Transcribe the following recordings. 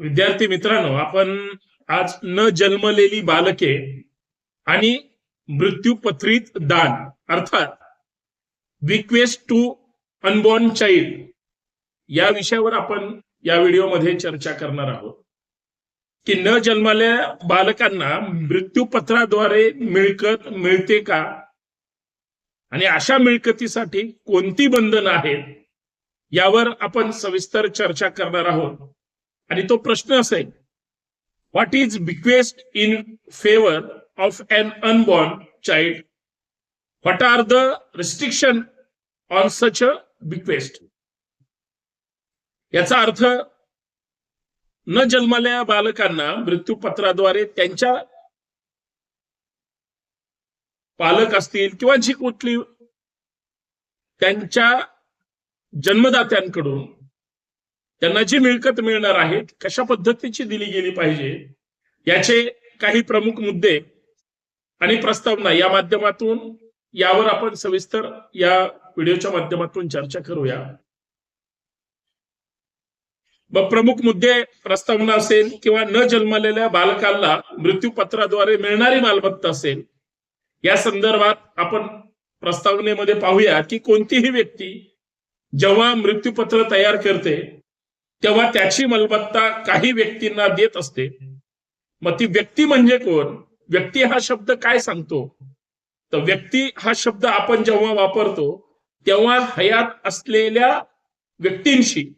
विद्यार्थी मित्रांनो आपण आज न जन्मलेली बालके आणि मृत्यूपत्रित दान अर्थात रिक्वेस्ट टू अनबॉर्न चाइल्ड या विषयावर आपण या व्हिडिओमध्ये चर्चा करणार आहोत. की न जन्मलेल्या बालकांना मृत्यूपत्राद्वारे मिळकत मिळते का? आणि अशा मिळकतीसाठी कोणती बंधन आहेत? यावर आपण सविस्तर चर्चा करणार आहोत. आणि तो प्रश्न असा आहे what is bequest in favour of un unborn child what are the restriction on such a bequest याचा अर्थ न जन्मलेल्या बालकांना मृत्यूपत्राद्वारे त्यांच्या पालक असतील किंवा जी कुठली त्यांच्या जन्मदात्यांकडून त्यांना जी मिळकत मिळणार आहे कशा पद्धतीची दिली गेली पाहिजे याचे काही प्रमुख मुद्दे आणि प्रस्तावना या माध्यमातून यावर आपण सविस्तर या व्हिडिओच्या माध्यमातून चर्चा करूया. मग प्रमुख मुद्दे प्रस्तावना असेल किंवा न जन्मलेल्या बालकाला मृत्यूपत्राद्वारे मिळणारी मालमत्ता असेल या संदर्भात आपण प्रस्तावनेमध्ये पाहूया की कोणतीही व्यक्ती जेव्हा मृत्यूपत्र तयार करते तेव्हा त्याची मालमत्ता काही व्यक्तींना देत असते. मग ती व्यक्ती म्हणजे कोण? व्यक्ती हा शब्द काय सांगतो? तर व्यक्ती हा शब्द आपण जेव्हा वापरतो तेव्हा हयात असलेल्या व्यक्तींशी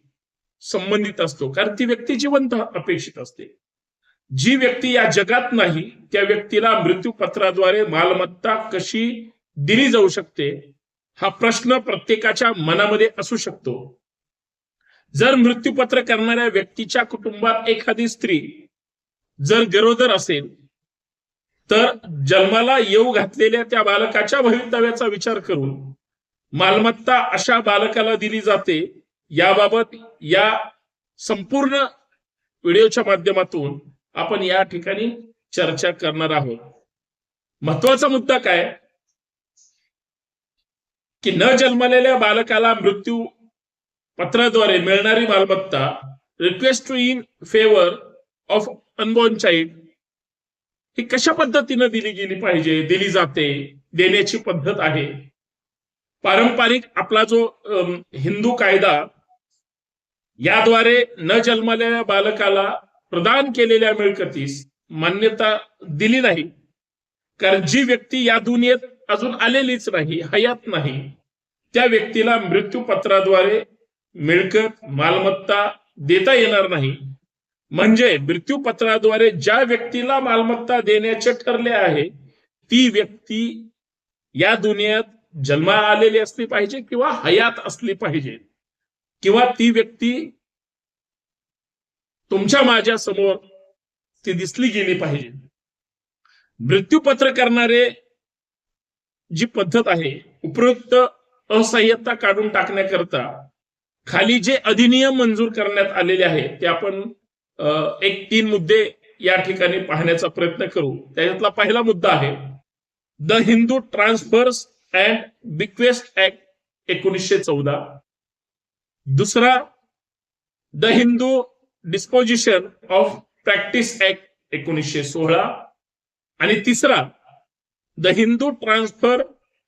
संबंधित असतो. कारण ती व्यक्ती जिवंत अपेक्षित असते. जी व्यक्ती या जगात नाही त्या व्यक्तीला मृत्यूपत्राद्वारे मालमत्ता कशी दिली जाऊ शकते हा प्रश्न प्रत्येकाच्या मनामध्ये असू शकतो. जर मृत्यूपत्र करणाऱ्या व्यक्तीच्या कुटुंबात एखादी स्त्री जर गरोदर असेल तर जन्माला येऊ घातलेल्या त्या बालकाच्या भवितव्याचा विचार करून मालमत्ता अशा बालकाला दिली जाते. याबाबत या संपूर्ण व्हिडिओच्या माध्यमातून आपण या ठिकाणी चर्चा करणार आहोत. महत्त्वाचा मुद्दा काय? की न जन्मलेल्या बालकाला मृत्यू पत्राद्वारे मिळणारी मालमत्ता request to in favour of unborn child ही कशा पद्धतीनं दिली गेली पाहिजे दिली जाते देण्याची पद्धत आहे? पारंपरिक आपला जो हिंदू कायदा याद्वारे न जन्मलेल्या बालकाला प्रदान केलेल्या मिळकतीस मान्यता दिली नाही. कारण जी व्यक्ती या दुनियेत अजून आलेलीच नाही हयात नाही त्या व्यक्तीला मृत्यूपत्राद्वारे मिळकत मालमत्ता देता येणार नाही. म्हणजे मृत्यूपत्राद्वारे ज्या व्यक्तीला मालमत्ता देण्याचे ठरले आहे ती व्यक्ती या दुनियेत जन्मा आलेली असली पाहिजे किंवा हयात असली पाहिजे. किंवा ती व्यक्ती तुमच्या माझ्यासमोर ती दिसली गेली पाहिजे. मृत्यूपत्र करणारे जी पद्धत आहे उपयुक्त असह्यता काढून टाकण्याकरता खाली जे अधिनियम मंजूर करण्यात आलेले आहेत ते आपण एक तीन मुद्दे या ठिकाणी पाहण्याचा प्रयत्न करू. त्याच्यातला पहिला मुद्दा आहे the Hindu transfers and bequest act एकोणीसशे चौदा. दुसरा the Hindu disposition of practice act एकोणीसशे सोळा. आणि तिसरा the Hindu transfer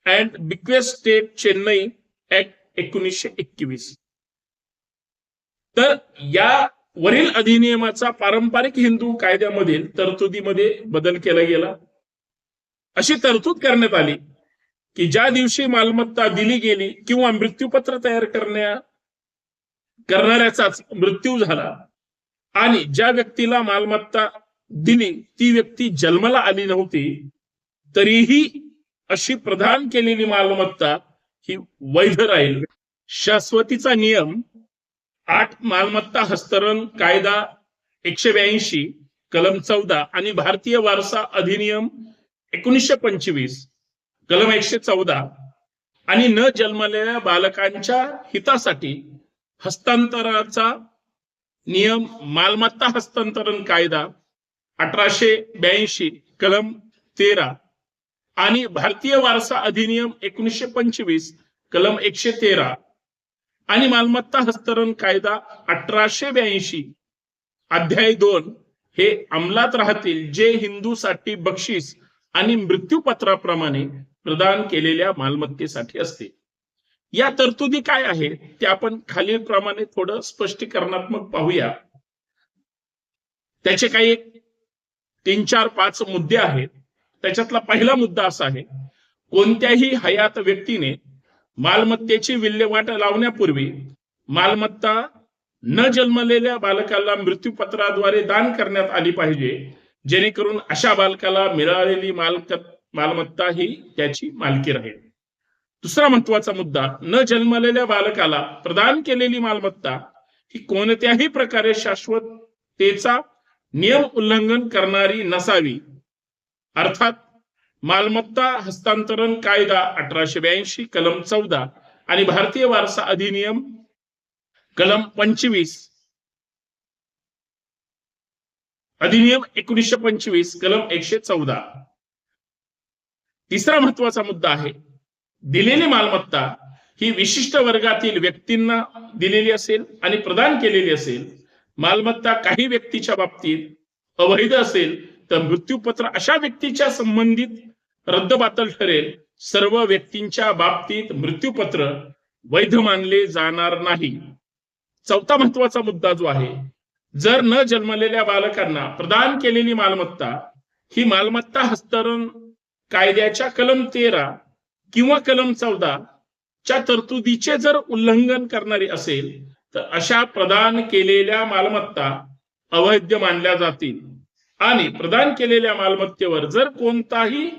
and bequest state Chennai act एकोणीसशे एकवीस. तर या वरील अधिनियमाचा पारंपरिक हिंदू कायद्यामधील तरतुदीमध्ये बदल केला गेला. अशी तरतूद करण्यात आली की ज्या दिवशी मालमत्ता दिली गेली किंवा मृत्यूपत्र तयार करण्या करणाऱ्याचाच मृत्यू झाला आणि ज्या व्यक्तीला मालमत्ता दिली ती व्यक्ती जन्माला आली नव्हती तरीही अशी प्रदान केलेली मालमत्ता ही वैध राहील. शाश्वतीचा नियम आठ मालमत्ता हस्तांतरण कायदा एकशे ब्याऐंशी कलम चौदा आणि भारतीय वारसा अधिनियम एकोणीसशे पंचवीस कलम एकशे चौदा आणि न जन्मलेल्या बालकांच्या हितासाठी हस्तांतराचा नियम मालमत्ता हस्तांतरण कायदा अठराशे ब्याऐंशी कलम तेरा आणि भारतीय वारसा अधिनियम एकोणीसशे पंचवीस कलम एकशे तेरा. आणि मालमत्ता हस्तांतरण कायदा अठराशे ब्याऐंशी अध्याय दोन हे अंमलात राहतील जे हिंदूसाठी बक्षीस आणि मृत्यूपत्राप्रमाणे प्रदान केलेल्या मालमत्तेसाठी असते. या तरतुदी काय आहेत ते आपण खालीलप्रमाणे थोडं स्पष्टीकरणात्मक पाहूया. त्याचे काही एक तीन चार पाच मुद्दे आहेत. त्याच्यातला पहिला मुद्दा असा आहे कोणत्याही हयात व्यक्तीने मालमत्तेची विल्हेवाट लावण्यापूर्वी मालमत्ता न जन्मलेल्या बालकाला मृत्यूपत्राद्वारे दान करण्यात आली पाहिजे जेणेकरून अशा बालकाला मिळालेली मालक मालमत्ता ही त्याची मालकी राहील. दुसरा महत्त्वाचा मुद्दा न जन्मलेल्या बालकाला प्रदान केलेली मालमत्ता ही कोणत्याही प्रकारे शाश्वततेचा नियम उल्लंघन करणारी नसावी. अर्थात मालमत्ता हस्तांतरण कायदा अठराशे ब्याऐंशी कलम चौदा आणि भारतीय वारसा अधिनियम कलम पंचवीस. अधिनियम एकोणीसशे पंचवीस कलम एकशे चौदा. तिसरा महत्त्वाचा मुद्दा आहे. दिलेली मालमत्ता ही विशिष्ट वर्गातील व्यक्तींना दिलेली असेल आणि प्रदान केलेली असेल. मालमत्ता काही व्यक्तीच्या बाबतीत अवैध असेल तर मृत्यूपत्र अशा व्यक्तीच्या संबंधित रद्दबातल ठरेल. सर्व व्यक्तींच्या बाबतीत मृत्यूपत्र वैध मानले जाणार नाही. चौथा महत्त्वाचा मुद्दा जो आहे जर न जन्मलेल्या बालकांना प्रदान केलेली मालमत्ता ही मालमत्ता हस्तांतरण कायद्याच्या कलम तेरा किंवा कलम चौदा च्या तरतुदीचे जर उल्लंघन करणारी असेल तर अशा प्रदान केलेल्या मालमत्ता अवैध मानल्या जातील. आणि प्रदान केलेल्या मालमत्तेवर जर कोणताही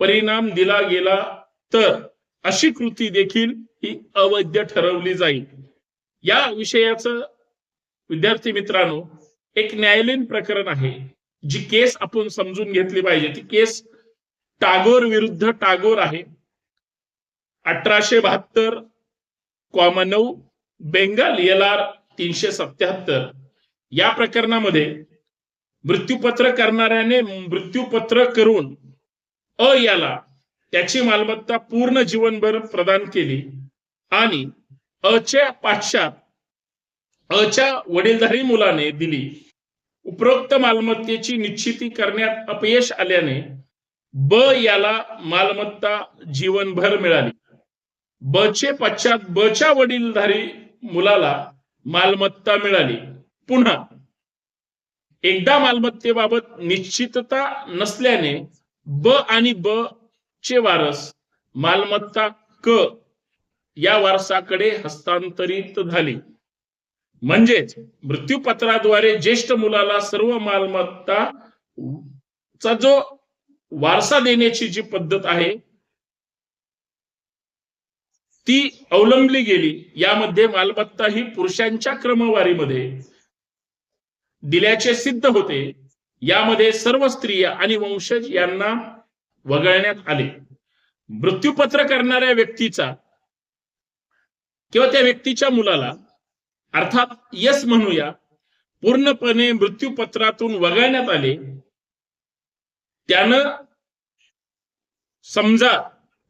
परिणाम दिला गेला तर अशी कृती देखील ही अवैध ठरवली जाईल. या विषयाचं विद्यार्थी मित्रांनो एक न्यायालयीन प्रकरण आहे. जी केस आपण समजून घेतली पाहिजे. ती केस टागोर विरुद्ध टागोर आहे. अठराशे बहात्तर कॉमा नऊ बेंगाल एल आर तीनशे सत्याहत्तर. या प्रकरणामध्ये मृत्यूपत्र करणाऱ्याने मृत्यूपत्र करून अ याला त्याची मालमत्ता पूर्ण जीवनभर प्रदान केली आणि अच्या पाश्चात अच्या वडीलधारी मुलाने दिली. उपरोक्त मालमत्तेची निश्चिती करण्यात अपयश आल्याने ब याला मालमत्ता जीवनभर मिळाली. बचे पश्चात बच्या वडीलधारी मुलाला मालमत्ता मिळाली. पुन्हा एकदा मालमत्तेबाबत निश्चितता नसल्याने ब आणि ब चे वारस मालमत्ता क या वारसाकडे हस्तांतरित झाली. म्हणजेच मृत्यूपत्राद्वारे ज्येष्ठ मुलाला सर्व मालमत्ता चा जो वारसा देण्याची जी पद्धत आहे ती अवलंबली गेली. यामध्ये मालमत्ता ही पुरुषांच्या क्रमवारीमध्ये दिल्याचे सिद्ध होते. यामध्ये सर्व स्त्रिया आणि वंशज यांना वगळण्यात आले. मृत्यूपत्र करणाऱ्या व्यक्तीचा किंवा त्या व्यक्तीच्या मुलाला अर्थात यस म्हणूया पूर्णपणे मृत्यूपत्रातून वगळण्यात आले. त्यानं समजा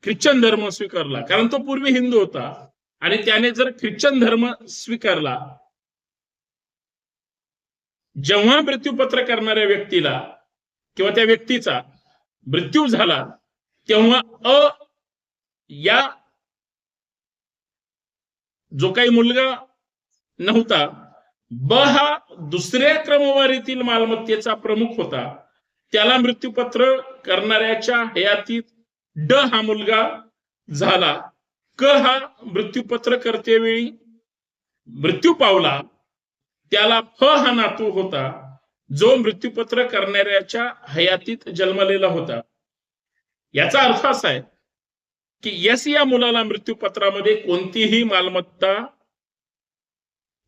ख्रिश्चन धर्म स्वीकारला कारण तो पूर्वी हिंदू होता. आणि त्याने जर ख्रिश्चन धर्म स्वीकारला जेव्हा मृत्यूपत्र करणाऱ्या व्यक्तीला किंवा त्या व्यक्तीचा मृत्यू झाला तेव्हा अ या जो काही मुलगा नव्हता ब हा दुसऱ्या क्रमवारीतील मालमत्तेचा प्रमुख होता. त्याला मृत्यूपत्र करणाऱ्याच्या हयातीत ड हा मुलगा झाला. क हा मृत्यूपत्र करतेवेळी मृत्यू पावला. त्याला फ हा नातू होता जो मृत्यूपत्र करणाऱ्याच्या हयातीत जन्मलेला होता. याचा अर्थ असा आहे की यस या मुलाला मृत्यूपत्रामध्ये कोणतीही मालमत्ता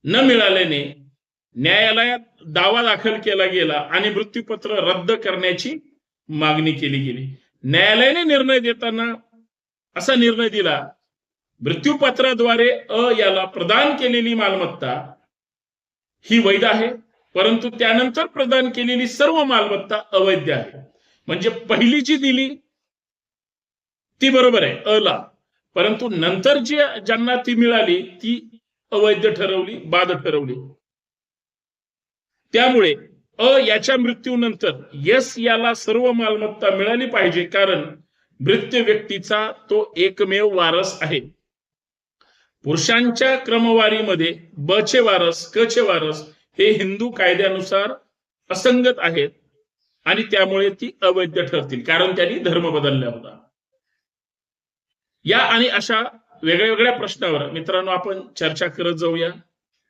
न मिळाल्याने न्यायालयात दावा दाखल केला गेला आणि मृत्यूपत्र रद्द करण्याची मागणी केली गेली. न्यायालयाने निर्णय देताना असा निर्णय दिला मृत्यूपत्राद्वारे अ याला प्रदान केलेली मालमत्ता ही वैध आहे. परंतु त्यानंतर प्रदान केलेली सर्व मालमत्ता अवैध आहे. म्हणजे पहिली जी दिली ती बरोबर आहे अ ला परंतु नंतर जी ज्यांना ती मिळाली ती अवैध ठरवली बाद ठरवली. त्यामुळे अ याच्या मृत्यूनंतर यस याला सर्व मालमत्ता मिळाली पाहिजे कारण मृत्यू व्यक्तीचा तो एकमेव वारस आहे. पुरुषांच्या क्रमवारीमध्ये ब चे वारस क चे वारस हे हिंदू कायद्यानुसार असंगत आहेत आणि त्यामुळे ती अवैध ठरतील कारण त्यांनी धर्म बदलला होता. या आणि अशा वेगळ्या वेगळ्या प्रश्नावर मित्रांनो आपण चर्चा करत जाऊया.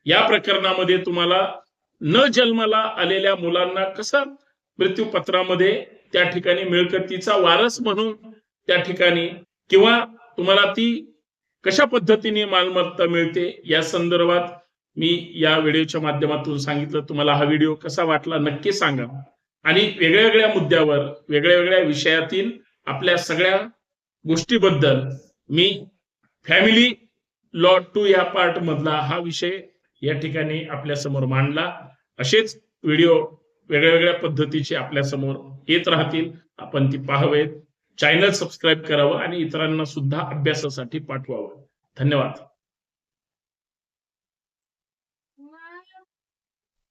या प्रकरणामध्ये तुम्हाला न जन्माला आलेल्या मुलांना कसं मृत्यूपत्रामध्ये त्या ठिकाणी मिळकतीचा वारस म्हणून त्या ठिकाणी किंवा तुम्हाला ती कशा पद्धतीने मालमत्ता मिळते? या संदर्भात मी या व्हिडिओच्या माध्यमातून सांगितलं. तुम्हाला हा व्हिडिओ कसा वाटला नक्की सांगा. आणि वेगळ्या वेगळ्या मुद्द्यावर वेगळ्या वेगळ्या विषयातील आपल्या सगळ्या गोष्टीबद्दल मी फॅमिली लॉ टू या पार्ट मधला हा विषय या ठिकाणी आपल्यासमोर मांडला. असेच व्हिडिओ वेगळ्या वेगळ्या पद्धतीचे आपल्यासमोर येत राहतील. आपण ती पाहावेत. चॅनल सबस्क्राईब करावं आणि इतरांना सुद्धा अभ्यासासाठी पाठवावं. धन्यवाद.